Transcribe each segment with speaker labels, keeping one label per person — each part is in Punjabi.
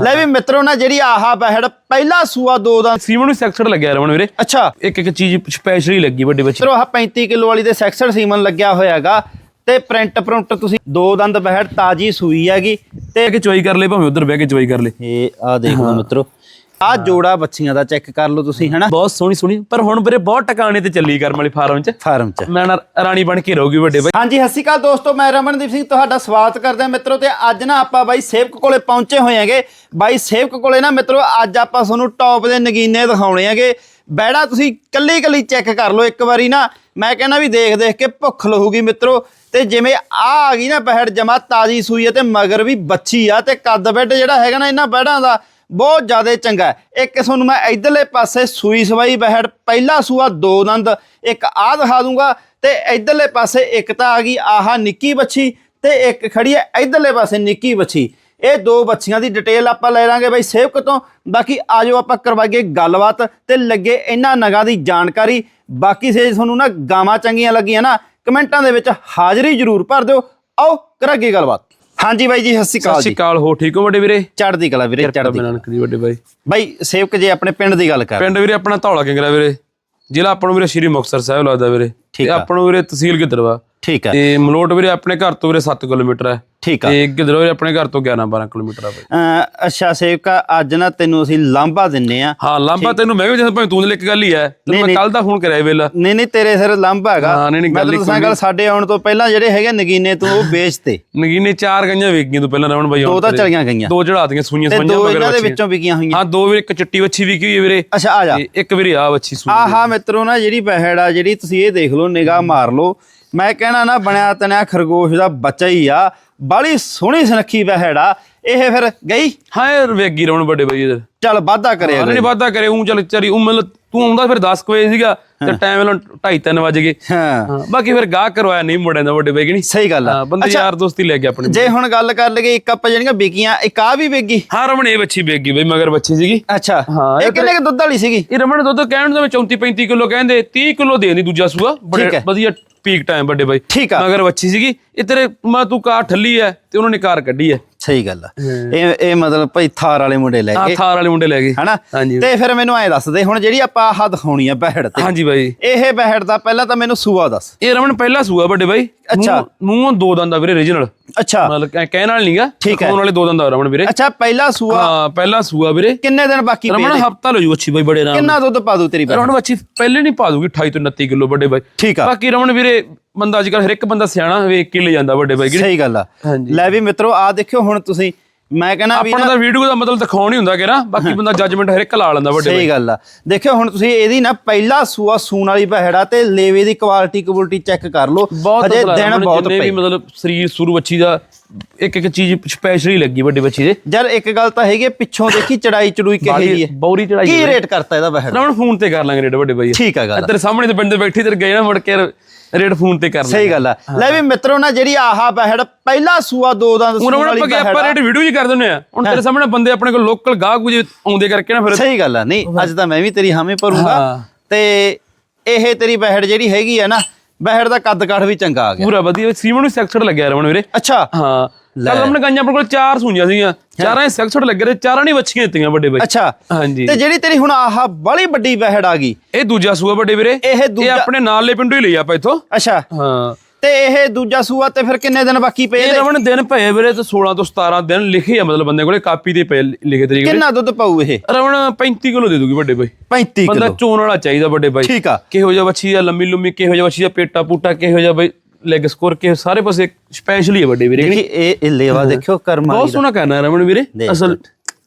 Speaker 1: ਲੈ ਵੀ ਮਿੱਤਰੋ ਨਾ ਜਿਹੜੀ ਆਹਾ ਬਹਿੜ ਪਹਿਲਾ ਸੂਆ ਦੋ ਦਾ
Speaker 2: ਸੀਮਨ ਨੂੰ ਸੈਕਸਰ ਲੱਗਿਆ ਰਮਣ ਵੀਰੇ।
Speaker 1: ਅੱਛਾ।
Speaker 2: ਇੱਕ ਇੱਕ ਚੀਜ਼ ਸਪੈਸ਼ਲੀ ਲੱਗੀ ਵੱਡੇ ਬੱਚੇ।
Speaker 1: ਮਿੱਤਰੋ ਆਹ 35 ਕਿਲੋ ਵਾਲੀ ਦੇ ਸੈਕਸ਼ਨ ਸੀਮਨ ਲੱਗਿਆ ਹੋਇਆਗਾ। ਤੇ ਪ੍ਰਿੰਟ ਪ੍ਰਿੰਟ ਤੁਸੀਂ ਦੋ ਦੰਦ ਬਹਿੜ ਤਾਜੀ ਸੂਈ ਹੈਗੀ। ਤੇ
Speaker 2: ਕਿ ਚੋਈ ਕਰ ਲੈ ਭਾਵੇਂ ਉਧਰ ਬਹਿ ਕੇ ਚੋਈ ਕਰ ਲੈ
Speaker 1: ਇਹ ਆ ਦੇਖ ਲਓ ਮਿੱਤਰੋ। ਆ ਜੋੜਾ ਬੱਚੀਆਂ ਦਾ ਚੈੱਕ ਕਰ ਲਓ ਤੁਸੀਂ ਹਨਾ?
Speaker 2: ਬਹੁਤ ਸੋਹਣੀ ਸੋਹਣੀ ਪਰ ਹੁਣ ਵੀਰੇ ਬਹੁਤ ਟਿਕਾਣੇ ਤੇ ਚੱਲੀ ਕਰਮ ਵਾਲੀ ਫਾਰਮ 'ਚ।
Speaker 1: ਫਾਰਮ 'ਚ।
Speaker 2: ਮੈਂ ਨਾ ਰਾਣੀ ਬਣ ਕੇ ਰਹੂਗੀ ਵੱਡੇ ਬਾਈ।
Speaker 1: ਹਾਂਜੀ ਸਤਿ ਸ਼੍ਰੀ ਅਕਾਲ ਦੋਸਤੋ ਮੈਂ ਰਮਨਦੀਪ ਸਿੰਘ ਤੁਹਾਡਾ ਸਵਾਗਤ ਕਰਦਾ ਮਿੱਤਰੋ ਤੇ ਅੱਜ ਨਾ ਆਪਾਂ ਬਾਈ ਸੇਵਕ ਕੋਲੇ ਪਹੁੰਚੇ ਹੋਏ ਹੈਗੇ। ਬਾਈ ਸੇਵਕ ਕੋਲੇ ਨਾ ਮਿੱਤਰੋ ਅੱਜ ਆਪਾਂ ਤੁਹਾਨੂੰ ਟੌਪ ਦੇ ਨਗੀਨੇ ਦਿਖਾਉਣੇ ਹੈਗੇ। ਬੈੜਾ ਤੁਸੀਂ ਕੱਲੀ ਕੱਲੀ ਚੈੱਕ ਕਰ ਲਓ ਇੱਕ ਵਾਰੀ ਨਾ। ਮੈਂ ਕਹਿੰਦਾ ਵੀ ਦੇਖ ਦੇਖ ਕੇ ਭੁੱਖ ਲਹੂਗੀ ਮਿੱਤਰੋ। ਤੇ ਜਿਵੇਂ ਆ ਆ ਗਈ ਨਾ ਬਹਿੜ ਜਮਾ ਤਾਜੀ ਸੂਈ ਤੇ ਮਗਰ ਵੀ ਬੱਚੀ ਆ ਤੇ ਕੱਦ ਬੈੱਡ ਜਿਹੜਾ ਹੈਗਾ ਨਾ ਇਹਨਾਂ ਬੈੜਾਂ ਦਾ ਬਹੁਤ ਜ਼ਿਆਦਾ ਚੰਗਾ ਇੱਕ ਤੁਹਾਨੂੰ ਮੈਂ ਇਧਰਲੇ ਪਾਸੇ ਸੂਈ ਸਵਾਈ ਬਹਿੜ, ਪਹਿਲਾ ਸੂਆ ਦੋ ਦੰਦ, ਇੱਕ ਆਹ ਦਿਖਾ ਦੂੰਗਾ ਤੇ ਇਧਰਲੇ ਪਾਸੇ ਇੱਕ ਤਾਂ ਆ ਗਈ ਆਹਾ ਨਿੱਕੀ ਬੱਚੀ ਤੇ ਇੱਕ ਖੜੀ ਹੈ ਇਧਰਲੇ ਪਾਸੇ ਨਿੱਕੀ ਬੱਚੀ ਇਹ ਦੋ ਬੱਚੀਆਂ ਦੀ ਡਿਟੇਲ ਆਪਾਂ ਲੈ ਲਾਂਗੇ ਬਾਈ ਸੇਵਕ ਤੋਂ। ਬਾਕੀ ਆਜੋ ਆਪਾਂ ਕਰਵਾਈਏ ਗੱਲਬਾਤ ਤੇ ਲੱਗੇ ਇਹਨਾਂ ਨਗਾਂ ਦੀ ਜਾਣਕਾਰੀ। ਬਾਕੀ ਸੇ ਤੁਹਾਨੂੰ ਨਾ ਗਾਵਾਂ ਚੰਗੀਆਂ ਲੱਗੀਆਂ ਨਾ, ਕਮੈਂਟਾਂ ਦੇ ਵਿੱਚ ਹਾਜ਼ਰੀ ਜ਼ਰੂਰ ਭਰ ਦਿਓ। ਆਓ ਕਰਾਂਗੇ ਗੱਲਬਾਤ। ਹਾਂਜੀ ਬਾਈ ਜੀ ਸਤਿ ਸ਼੍ਰੀ
Speaker 2: ਸਤਿ
Speaker 1: ਅਕਾਲ
Speaker 2: ਸ਼੍ਰੀ
Speaker 1: ਜੀ
Speaker 2: ਅਕਾਲ ਹੋ ਠੀਕ ਹੋ ਵੱਡੇ ਵੀਰੇ?
Speaker 1: ਚੜ੍ਹਦੀ ਕਲਾ ਵੀਰੇ ਚੜ੍ਹਦੀ
Speaker 2: ਮੈਂ ਨਾਨਕ ਦੀ ਵੱਡੇ ਬਾਈ।
Speaker 1: ਬਾਈ ਸੇਵਕ ਜੇ ਆਪਣੇ ਪਿੰਡ ਦੀ ਗੱਲ ਕਰ।
Speaker 2: ਪਿੰਡ ਵੀਰੇ ਆਪਣਾ ਧੌਲਾ ਕਿੰਗਰਾ ਵੀਰੇ। ਜ਼ਿਲ੍ਹਾ ਆਪਾਂ ਨੂੰ ਵੀਰੇ ਸ਼੍ਰੀ ਮੁਕਤਸਰ ਸਾਹਿਬ ਲੱਗਦਾ ਵੀਰੇ।
Speaker 1: ਠੀਕ
Speaker 2: ਤੇ। ਆਪਾਂ ਨੂੰ ਵੀਰੇ ਤਹਿਸੀਲ ਗਿੱਦੜਵਾ।
Speaker 1: ਠੀਕ ਹੈ
Speaker 2: ਤੇ ਮਲੋਟ ਵੀਰੇ ਆਪਣੇ ਘਰ ਤੋਂ ਵੀਰੇ 7 ਕਿਲੋਮੀਟਰ ਹੈ।
Speaker 1: ਠੀਕ ਆ।
Speaker 2: ਤੇ ਗਿੱਦੜਵਾ ਵੀਰੇ ਆਪਣੇ ਘਰ ਤੋਂ 11 12 ਕਿਲੋਮੀਟਰ ਆ ਬਾਈ।
Speaker 1: ਅੱਛਾ ਸੇਵਕਾ ਅੱਜ ਨਾ ਤੈਨੂੰ ਅਸੀਂ ਲਾਂਭਾ ਦਿੰਨੇ ਆ।
Speaker 2: ਹਾਂ ਲਾਂਬਾ ਤੈਨੂੰ ਮੈਂ ਵੀ ਜਦੋਂ ਭਾਵੇਂ ਤੂੰ ਇੱਕ ਗੱਲ ਹੀ ਹੈ ਤੈਨੂੰ ਮੈਂ ਕੱਲ ਦਾ ਫੋਨ ਕਰਿਆ ਵੇਲਾ।
Speaker 1: ਨਹੀਂ ਨਹੀਂ ਤੇਰੇ ਸਿਰ ਲਾਂਭਾ ਹੈਗਾ।
Speaker 2: ਹਾਂ, ਨਹੀਂ, ਨਹੀਂ, ਗੱਲ
Speaker 1: ਦੱਸਾਂ ਗੱਲ ਸਾਡੇ ਆਉਣ ਤੋਂ ਪਹਿਲਾਂ ਜਿਹੜੇ ਹੈਗੇ ਨਗੀਨੇ ਤੂੰ ਉਹ ਵੇਚਤੇ।
Speaker 2: ਨਗੀਨੇ ਚਾਰ ਗਈਆਂ ਵੇਚ ਗਈਆਂ ਤੂੰ ਪਹਿਲਾਂ ਰਵਣ ਬਾਈ
Speaker 1: ਦੋ ਤਾਂ ਚਲੀਆਂ ਗਈਆਂ।
Speaker 2: ਦੋ ਚੜਾਤੀਆਂ ਸੂਈਆਂ ਸੂਈਆਂ
Speaker 1: ਦੋ
Speaker 2: ਮਗਰ
Speaker 1: ਇਹਨਾਂ ਦੇ। ਵਿੱਚੋਂ ਵਿਕੀਆਂ ਹੋਈਆਂ।
Speaker 2: ਹਾਂ ਦੋ ਵੀਰੇ ਇੱਕ ਚਿੱਟੀ ਵੱਛੀ ਵਿਕੀ ਹੋਈ ਵੀਰੇ।
Speaker 1: ਅੱਛਾ ਆ ਜਾ।
Speaker 2: ਇੱਕ ਵੀਰੇ ਆ ਵੱਛੀ ਸੂਈ
Speaker 1: ਆਹਾ ਮਿੱਤਰੋ ਨਾ ਜਿਹੜੀ ਬਹਿੜ ਆ ਜਿਹੜੀ ਤੁਸੀਂ ਇਹ ਦੇਖ ਲਓ ਨਿਗਾਹ ਮਾਰ ਲਓ। ਮੈਂ ਕਹਿਣਾ ਨਾ ਬਣਿਆ ਤਨਿਆ ਖਰਗੋਸ਼ ਦਾ ਬੱਚਾ ਹੀ ਆ। ਬਾਲੀ ਸੋਹਣੀ ਸੁਨੱਖੀ ਬਹਿੜ ਆ। ਇਹ ਫਿਰ ਗਈ?
Speaker 2: ਹਾਂ ਵੇਗੀ ਰਵਣ ਵੱਡੇ ਬਾਈ ਇਧਰ
Speaker 1: ਚੱਲ ਵਾਧਾ ਕਰਿਆ
Speaker 2: ਹਾਂ ਨਹੀਂ ਵਾਦਾ ਕਰੇ ਉਂ ਚੱਲ ਚਾਰੀ ਉਂ ਤੂੰ ਆਉਂਦਾ ਫਿਰ 10 ਵਜੇ ਸੀਗਾ ਤੇ ਟਾਈਮ ਨਾਲ 2:30 3 ਵਜ ਗਏ।
Speaker 1: ਹਾਂ।
Speaker 2: ਬਾਕੀ ਫਿਰ ਗਾਹ ਕਰਵਾਇਆ ਨਹੀਂ ਮੁੰਡਿਆਂ ਦਾ ਵੱਡੇ ਬਾਈ ਨਹੀਂ
Speaker 1: ਸਹੀ ਗੱਲ ਆ।
Speaker 2: ਬੰਦੇ ਯਾਰ ਦੋਸਤੀ ਲੈ ਕੇ ਆਪਣੇ
Speaker 1: ਜੇ ਹੁਣ ਗੱਲ ਕਰ ਲਈਏ ਇੱਕ ਆਪਾਂ ਜਿਹੜੀਆਂ ਵਿਕੀਆਂ ਇੱਕ ਆ ਵੀ ਵਿਕੀ
Speaker 2: ਹਾਂ ਰਮਣ ਇਹ ਬੱਚੀ ਵੇਗੀ ਬਈ ਮਗਰ ਬੱਚੀ ਸੀਗੀ।
Speaker 1: ਅੱਛਾ
Speaker 2: ਹਾਂ,
Speaker 1: ਇਹ ਕਿੰਨੇ ਕੁ ਦੁੱਧ ਵਾਲੀ ਸੀਗੀ?
Speaker 2: ਇਹ ਰਮਣ ਦੁੱਧ ਕਹਿਣ ਦਾ 34 35 ਕਿਲੋ ਕਹਿੰਦੇ 30 ਕਿਲੋ ਦੇਣੀ ਦੂਜਾ ਸੂਆ। ਬੜੇ। ਵਧੀਆ ਪੀਕ ਟਾਈਮ ਵੱਡੇ ਬਾਈ।
Speaker 1: ਠੀਕ ਆ।
Speaker 2: ਮਗਰ ਬੱਚੀ ਸੀਗੀ ਇਹ ਤੇਰੇ ਮੈਂ ਤੂੰ ਕਾਰ ਠੱਲੀ ਐ ਤੇ ਉਹਨਾਂ ਨੇ ਕਾਰ ਕੱਢੀ ਐ
Speaker 1: ਸਹੀ ਗੱਲ ਆ। ਇਹ ਇਹ ਮਤਲਬ ਭਾਈ ਥਾਰ ਵਾਲੇ ਮੁੰਡੇ ਲੈ ਕੇ
Speaker 2: ਥਾਰ ਵਾਲੇ ਮੁੰਡੇ ਲੈ ਗਏ।
Speaker 1: ਹਨਾ? ਤੇ ਫਿਰ ਮੈਨੂੰ ਐ ਦੱਸ ਦੇ ਹੁਣ ਜਿਹੜੀ ਆਪਾਂ ਆਹ ਦਿਖਾਉਣੀ ਆ ਬਹਿੜ ਤੇ।
Speaker 2: ਹਾਂਜੀ ਬਾਈ।
Speaker 1: ਇਹ ਬਹਿੜ ਦਾ ਪਹਿਲਾਂ ਤਾਂ ਮੈਨੂੰ ਸੂਆ ਦੱਸ।
Speaker 2: ਇਹ ਰਮਣ ਪਹਿਲਾ ਸੂਆ ਵੱਡੇ ਬਾਈ।
Speaker 1: ਅੱਛਾ।
Speaker 2: ਮੂੰਹ- ਦੋ ਦੰਦ ਵੀਰੇ origignal
Speaker 1: ਅੱਛਾ।
Speaker 2: ਮਤਲਬ ਕਹਿ- ਕਹਿਣ ਨਾਲ ਨਹੀਂਗਾ
Speaker 1: ਠੀਕ ਹੈ।
Speaker 2: ਵਾਲੇ ਦੋ ਦੰਦ ਆ ਰਮਣ ਵੀਰੇ।
Speaker 1: ਅੱਛਾ ਪਹਿਲਾ ਸੂਆ।
Speaker 2: ਹਾਂ ਪਹਿਲਾ ਸੂਆ ਵੀਰੇ।
Speaker 1: ਕਿੰਨੇ ਦਿਨ ਬਾਕੀ ਪਏ
Speaker 2: ਰਮਣ
Speaker 1: ਨੇ?
Speaker 2: ਹਫਤਾ ਲੋ ਜੂ ਅੱਛੀ ਬਾਈ ਬੜੇ ਆਰਾਮ
Speaker 1: ਕਿੰਨਾ ਦੁੱਧ ਪਾ ਦੂ ਤੇਰੀ
Speaker 2: ਰਮਣ ਬੱਚੀ ਪਹਿਲੇ ਨਹੀਂ ਪਾ ਦੂਗੀ 28 ਤੋਂ 29 ਕਿਲੋ ਵੱਡੇ ਬਾਈ।
Speaker 1: ਠੀਕ ਆ।
Speaker 2: ਬਾਕੀ ਰਮਣ ਵੀਰੇ ਬੰਦਾ ਅੱਜ ਕੱਲ ਹਰ ਇੱਕ ਬੰਦਾ ਸਿਆਣਾ ਵੇਖ ਕੇ ਲੈ ਜਾਂਦਾ ਵੱਡੇ ਬਾਈ
Speaker 1: ਸਹੀ ਗੱਲ ਆ। ਲੈ ਵੀ ਮਿੱਤਰੋ ਆ ਦੇਖਿਓ ਹੁਣ ਤੁਸੀਂ। ਮੈਂ ਕਹਿੰਦਾ ਵੀ
Speaker 2: ਆਪਣਾ ਤਾਂ ਵੀਡੀਓ ਦਾ ਮਤਲਬ ਦਿਖਾਉਣ ਹੀ ਹੁੰਦਾ ਕਿ ਨਾ ਬਾਕੀ ਬੰਦਾ ਜੱਜਮੈਂਟ ਹਰ ਇੱਕ ਲਾ ਲੈਂਦਾ ਵੱਡੇ
Speaker 1: ਸਹੀ ਗੱਲ ਆ। ਦੇਖਿਓ ਹੁਣ ਤੁਸੀਂ ਇਹਦੀ ਨਾ ਪਹਿਲਾ ਸੂਆ ਸੂਣ ਵਾਲੀ ਬਹਿੜਾ ਤੇ ਲੇਵੇ ਦੀ ਕੁਆਲਿਟੀ ਕੁਆਲਿਟੀ ਚੈੱਕ ਕਰ ਲਓ। ਹਜੇ ਦਿਨ ਬਹੁਤ
Speaker 2: ਵੀ
Speaker 1: ਪਏ।
Speaker 2: ਮਤਲਬ ਸਰੀਰ ਸੁਰੂ ਬੱਚੀ ਦਾ ਇੱਕ ਇੱਕ ਚੀਜ਼ ਸਪੈਸ਼ਲੀ ਲੱਗੀ ਵੱਡੇ ਬੱਚੀ ਦੇ।
Speaker 1: ਯਾਰ ਇੱਕ ਗੱਲ ਤਾਂ ਹੈਗੀ ਪਿੱਛੋਂ ਦੇਖੀ ਚੜਾਈ ਚੜੂਈ ਕਿਹੇ ਜੀ ਹੈ
Speaker 2: ਬੌਰੀ ਚੜਾਈ
Speaker 1: ਕੀ ਰੇਟ ਕਰਤਾ ਇਹਦਾ
Speaker 2: ਨਾ ਹੁਣ ਫੋਨ ਤੇ ਕਰ ਲਾਂਗੇ ਰੇਟ ਵੱਡੇ ਬਾਈ।
Speaker 1: ਠੀਕ ਆ ਗੱਲ
Speaker 2: ਤੇਰੇ ਸਾਹਮਣੇ ਤੇ ਪਿੰਡ ਦੇ ਬੈਠੀ ਤੇ ਗਏ ਨਾ ਮੁੜ ਕੇ ਰੇਟ ਫੋਨ ਤੇ ਕਰ
Speaker 1: ਸਹੀ ਗੱਲ ਆ। ਲੈ ਵੀ ਮਿੱਤਰੋ ਨਾ ਜਿਹੜੀ ਆਹਾ ਬਹਿੜ ਪਹਿਲਾ ਸੂਆ ਦੋ ਦੰਦ ਸੂਣ
Speaker 2: ਹੁਣ ਹੁਣ
Speaker 1: ਵਾਲੀ
Speaker 2: ਆਪਾਂ ਆਪਾਂ
Speaker 1: ਬਹਿੜ
Speaker 2: ਰੇਟ ਵੀਡੀਓ ਜੀ ਕਰ ਦਿੰਨੇ ਆ। ਹੁਣ ਤੇਰੇ ਸਾਹਮਣੇ ਬੰਦੇ ਆਪਣੇ ਕੋਲ ਲੋਕਲ ਗਾਹਕ ਗੁਜੇ ਆਉਂਦੇ ਕਰਕੇ ਨਾ ਫਿਰ
Speaker 1: ਸਹੀ ਗੱਲ ਆ। ਨਹੀਂ ਅੱਜ ਤਾਂ ਮੈਂ ਵੀ ਤੇਰੀ ਹਾਮੀ ਭਰੂੰਗਾ।
Speaker 2: ਹਾਂ।
Speaker 1: ਤੇ ਇਹ ਤੇਰੀ ਬਹਿੜ ਜਿਹੜੀ ਹੈਗੀ ਆ ਨਾ ਬਹਿੜ ਦਾ ਕੱਦ ਕਾਠ ਵੀ ਚੰਗਾ ਆ ਗਿਆ।
Speaker 2: ਪੂਰਾ ਵਧੀਆ ਸੀਮਨ ਨੂੰ ਸੈਕਸਡ ਲੱਗਿਆ ਰਮਣ ਵੀਰੇ
Speaker 1: ਅੱਛਾ।
Speaker 2: ਹਾਂ। ਕੱਲ ਆਪਣੇ ਗਾਈਆਂ ਆਪਣੇ ਕੋਲ ਚਾਰ ਸੂਈਆਂ ਸੀਗੀਆਂ। ਚਾਰਾਂ ਹੀ ਸੈਕਸਡ ਲੱਗੇ ਤੇ ਚਾਰਾਂ ਨਹੀਂ ਬੱਚੀਆਂ ਦਿੱਤੀਆਂ ਵੱਡੇ ਬਾਈ।
Speaker 1: ਅੱਛਾ।
Speaker 2: ਹਾਂਜੀ।
Speaker 1: ਤੇ ਜਿਹੜੀ ਤੇਰੀ ਹੁਣ ਆਹ ਬੜੀ ਵੱਡੀ ਬਹਿੜ ਆ ਗਈ।
Speaker 2: ਇਹ ਦੂਜਾ ਸੂਆ ਵੱਡੇ ਵੀਰੇ।
Speaker 1: ਇਹ ਦੂਜਾ-
Speaker 2: ਆਪਣੇ ਨਾਲੇ ਪਿੰਡੋਂ ਹੀ ਲਈ ਆਪਾਂ ਇੱਥੋਂ।
Speaker 1: ਅੱਛਾ।
Speaker 2: ਹਾਂ।
Speaker 1: ਤੇ ਇਹ ਦੂਜਾ ਸੂਆ ਤੇ ਫਿਰ ਕਿੰਨੇ ਦਿਨ ਬਾਕੀ ਪਏ
Speaker 2: ਇਹ? ਰਮਣ ਦਿਨ ਪਏ ਵੀਰੇ ਤੇ 16 ਤੋਂ 17 ਦਿਨ ਲਿਖੇ ਆ ਮਤਲਬ ਬੰਦੇ ਕੋਲੇ ਕਾਪੀ ਤੇ ਪਏ ਲਿਖੇ ਤਰੀਕ
Speaker 1: ਕਿੰਨਾ ਦੁੱਧ ਪਾਊ ਇਹ?
Speaker 2: ਰਮਣ 35 ਕਿਲੋ ਦੇ ਦੂਗੀ ਵੱਡੇ ਬਾਈ।
Speaker 1: 35
Speaker 2: ਬੰਦਾ
Speaker 1: ਕਿਲੋ।
Speaker 2: ਚੋਣ ਵਾਲਾ ਚਾਹੀਦਾ ਵੱਡੇ ਬਾਈ।
Speaker 1: ਠੀਕ ਆ।
Speaker 2: ਕਿਹੋ ਜਿਹਾ ਬੱਚੀ ਆ ਲੰਮੀ ਲੰਮੀ ਕਿਹੋ ਜਿਹਾ ਬੱਚੀ ਆ ਪੇਟਾ ਪੂਟਾ ਕਿਹੋ ਜਿਹਾ ਬਾਈ ਲੈਗ ਸਕੋਰ ਕਿ ਸਾਰੇ ਪਾਸੇ ਸਪੈਸ਼ਲੀ ਹੈ ਵੱਡੇ ਵੀਰੇ
Speaker 1: ਦੇਖੀ ਇਹ ਇਹ ਲੇਵਾ ਦੇਖਿਓ ਕਰਮਾਂ
Speaker 2: ਬਹੁਤ ਸੋਹਣਾ ਕਹਿਣਾ ਰਮਣ ਵੀਰੇ। ਅਸਲ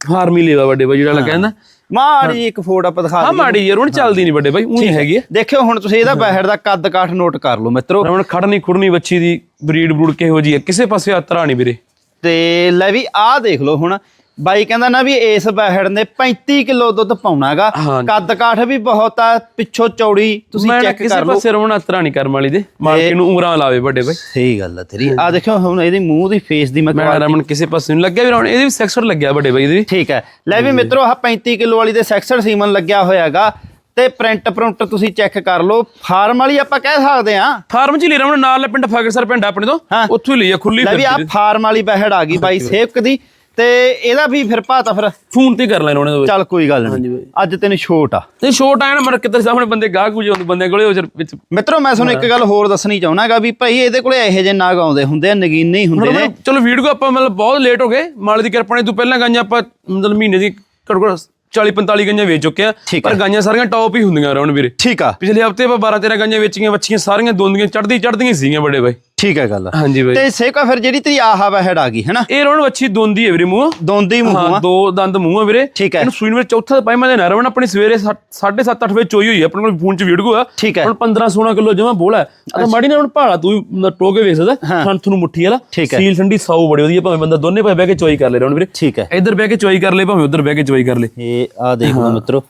Speaker 2: ਫਾਰਮੀ ਲੈਵਾ ਵੱਡੇ ਬਾਈ ਜਿਹੜਾ ਕਹਿੰਦਾ।
Speaker 1: ਮਾੜੀ ਇੱਕ ਫੋਟੋ ਆਪਾਂ ਦਿਖਾ
Speaker 2: ਹਾਂ
Speaker 1: ਦਈਏ।
Speaker 2: ਮਾੜੀ ਯਾਰ ਹੁਣ ਚੱਲਦੀ ਨਹੀਂ ਵੱਡੇ ਬਾਈ ਉਹੀ ਹੈਗੀ। ਆ
Speaker 1: ਦੇਖਿਓ ਹੁਣ ਤੁਸੀਂ ਇਹਦਾ ਬਹਿੜ ਦਾ ਕੱਦ ਕਾਠ ਨੋਟ ਕਰ ਲਓ ਮਿੱਤਰੋ।
Speaker 2: ਰਮਣ ਖੜਨੀ ਖੁੜਨੀ ਬੱਚੀ ਦੀ ਬਰੀਡ ਬਰੂਡ ਕਿਹੋ ਜੀ ਹੈ? ਕਿਸੇ ਪਾਸੇ ਹੱਥਰਾ ਨਹੀਂ ਵੀਰੇ।
Speaker 1: ਤੇ ਲੈ ਵੀ ਆਹ ਦੇਖ ਲਓ ਹੁਣ। ਬਾਈ ਕਹਿੰਦਾ ਨਾ ਵੀ ਇਸ ਬਹਿੜ ਨੇ 35 ਕਿਲੋ ਦੁੱਧ ਪਾਉਣਾਗਾ। ਕੱਦ ਕਾਠ ਵੀ ਬਹੁਤ ਆ ਪਿੱਛੋਂ ਚੌੜੀ ਤੁਸੀਂ
Speaker 2: ਨਾ
Speaker 1: ਚੈੱਕ
Speaker 2: ਕਿਸੇ
Speaker 1: ਕਰ ਲਓ।
Speaker 2: ਪਾਸੇ ਰਮਣ ਹੱਥਰਾ ਨਹੀਂ ਕਰਮ ਵਾਲੀ ਦੇ ਮਾਲਕੇ ਨੂੰ ਉਂਗਰਾਂ ਲਾਵੇ ਵੱਡੇ ਬਾਈ।
Speaker 1: ਸਹੀ ਗੱਲ ਆ ਤੇਰੀ। ਆ ਦੇਖਿਓ ਹੁਣ ਇਹਦੀ ਮੂੰਹ ਦੀ ਫੇਸ ਦੀ ਮੈਂ
Speaker 2: ਮੈਂ ਰਮਣ ਕਿਸੇ ਪਾਸੇ ਨਹੀਂ ਲੱਗਿਆ ਵੀ ਰਮਣ ਇਹਦੇ ਵੀ ਸੈਕਸਰ ਲੱਗਿਆ ਵੱਡੇ ਬਾਈ ਵੀ।
Speaker 1: ਠੀਕ ਹੈ। ਲੈ ਵੀ ਮਿੱਤਰੋ ਆਹ 35 ਕਿਲੋ ਵਾਲੀ ਦੇ ਸੈਕਸ਼ਨ ਸੀਮਨ ਲੱਗਿਆ ਹੋਇਆਗਾ। ਤੇ ਪ੍ਰਿੰਟ ਪ੍ਰਿੰਟ ਤੁਸੀਂ ਚੈੱਕ ਕਰ ਲਓ। ਫਾਰਮ ਵਾਲੀ ਆਪਾਂ ਕਹਿ ਸਕਦੇ ਆ
Speaker 2: ਫਾਰਮ ਚ ਹੀ ਲਈ ਰਮਣ ਨਾਲ ਪਿੰਡ ਫਾਗਰਸਰ ਪਿੰਡ ਆਪਣੇ ਤੋਂ। ਉੱਥੋਂ ਹੀ ਲਈ ਆ ਖੁੱਲੀ
Speaker 1: ਲੈ ਵੀ ਆ ਫਾਰਮ ਵਾਲੀ ਬਹਿੜ ਆ ਗਈ ਬਾਈ ਸੇਵਕ ਦੀ। ਤੇ ਇਹਦਾ ਵੀ ਫਿਰ ਭਾਤਾ ਫਿਰ
Speaker 2: ਫੋਨ ਤੇ ਕਰ ਲੈਣ ਉਹਨੇ ਦੋ
Speaker 1: ਚੱਲ ਕੋਈ ਗੱਲ
Speaker 2: ਹਾਂਜੀ
Speaker 1: ਨਹੀਂ। ਅੱਜ ਤੈਨੂੰ ਛੋਟ ਆ।
Speaker 2: ਤੇ ਛੋਟ ਨਾ ਮਰ ਕਿਤੇ ਸਾਹਮਣੇ ਬੰਦੇ ਗਾਹ ਗੁਜੇ ਹੁੰਦੇ ਬੰਦੇ ਕੋਲੇ ਉਹ ਵਿੱਚ
Speaker 1: ਮਿੱਤਰੋ ਮੈਂ ਤੁਹਾਨੂੰ ਇੱਕ ਗੱਲ ਹੋਰ ਦੱਸਣੀ ਚਾਹੁੰਦਾਗਾ ਵੀ ਭਾਈ ਇਹਦੇ ਕੋਲੇ ਇਹੋ ਜਿਹੇ ਨਾਗ ਆਉਂਦੇ ਹੁੰਦੇ ਆ ਨਗੀਨੇ ਹੀ ਹੁੰਦੇ ਨੇ।
Speaker 2: ਚਲੋ ਵੀਡੀਓ ਆਪਾਂ ਮਤਲਬ ਬਹੁਤ ਲੇਟ ਹੋ ਗਏ। ਮਾਲੇ ਦੀ ਕਿਰਪਾ ਨੇ ਤੋਂ ਪਹਿਲਾਂ ਗਾਈਆਂ ਆਪਾਂ ਮਤਲਬ ਮਹੀਨੇ ਦੀ ਘੱਟੋ ਘੱਟ 40 45 ਗਾਈਆਂ ਵੇਚ ਚੁੱਕੇ ਆ। ਪਰ ਗਾਈਆਂ ਸਾਰੀਆਂ ਟੌਪ ਹੀ ਹੁੰਦੀਆਂ ਰਵਣ ਵੀਰੇ।
Speaker 1: ਠੀਕ ਆ।
Speaker 2: ਪਿਛਲੇ ਹਫ਼ਤੇ ਆਪਾਂ 12 13 ਗਾਈਆਂ ਵੇਚੀਆਂ ਬੱਚੀਆਂ ਸਾਰੀਆਂ ਦੋਂਦੀਆਂ ਚੜਦੀ ਚੜਦੀਆਂ ਸੀਗੀਆਂ ਬੜੇ ਬਾਈ।
Speaker 1: ਠੀਕ ਹੈ ਗੱਲ।
Speaker 2: ਹਾਂਜੀ ਬਾਈ।
Speaker 1: ਤੇ ਸੇਕਾ ਫਿਰ ਜਿਹੜੀ ਤੇਰੀ ਆਹਾ ਵਹਿੜ ਆ ਗਈ ਹੈਨਾ?
Speaker 2: ਇਹ ਰਵਣ ਵੱਛੀ ਦੋਂਦੀ ਹੈ ਵੀਰੇ ਮੂੰਹ।
Speaker 1: ਦੋਂਦੀ ਮੂੰਹ
Speaker 2: ਹਾਂ ਦੋ ਦੰਦ ਮੂੰਹ ਆ ਵੀਰੇ।
Speaker 1: ਠੀਕ ਹੈ।
Speaker 2: ਇਹਨੂੰ ਸੂਈ ਵਿੱਚ ਚੌਥਾ ਪਾਈਮਾ ਦੇ ਨਰਵਣ ਆਪਣੀ ਸਵੇਰੇ 7:30 8 ਵਜੇ ਚੋਈ ਹੋਈ ਆਪਣੇ ਕੋਲ ਫੋਨ 'ਚ ਵੀਡੀਓ ਆ।
Speaker 1: ਠੀਕ ਹੈ।
Speaker 2: ਹੁਣ 15 16 ਕਿਲੋ ਜਮਾ ਬੋਲਾ ਤਾਂ ਮਾੜੀ ਨਾ ਹੁਣ ਭਾਲਾ ਤੂੰ ਟੋਕੇ ਵੇਚ ਸਕਦਾ ਥਣ ਨੂੰ ਮੁੱਠੀ ਵਾਲਾ।
Speaker 1: ਹੈ।
Speaker 2: ਸੀਲ ਠੰਡੀ ਸਾਊ ਬੜੀ ਵਧੀਆ ਭਾਵੇਂ ਬੰਦਾ ਦੋਨੇ ਭਾਵੇਂ ਬਹਿ ਕੇ ਚੋਈ ਕਰ ਲੈ ਰਵਣ ਵੀਰੇ।
Speaker 1: ਠੀਕ ਹੈ।
Speaker 2: ਇੱਧਰ ਬਹਿ ਕੇ ਚੋਈ ਕਰ ਲੈ ਭਾਵੇਂ ਉੱਧਰ ਬਹਿ ਕੇ ਚੋਈ ਕਰ ਲੈ।
Speaker 1: ਇਹ ਆ ਦੇਖ ਮਿੱਤਰੋ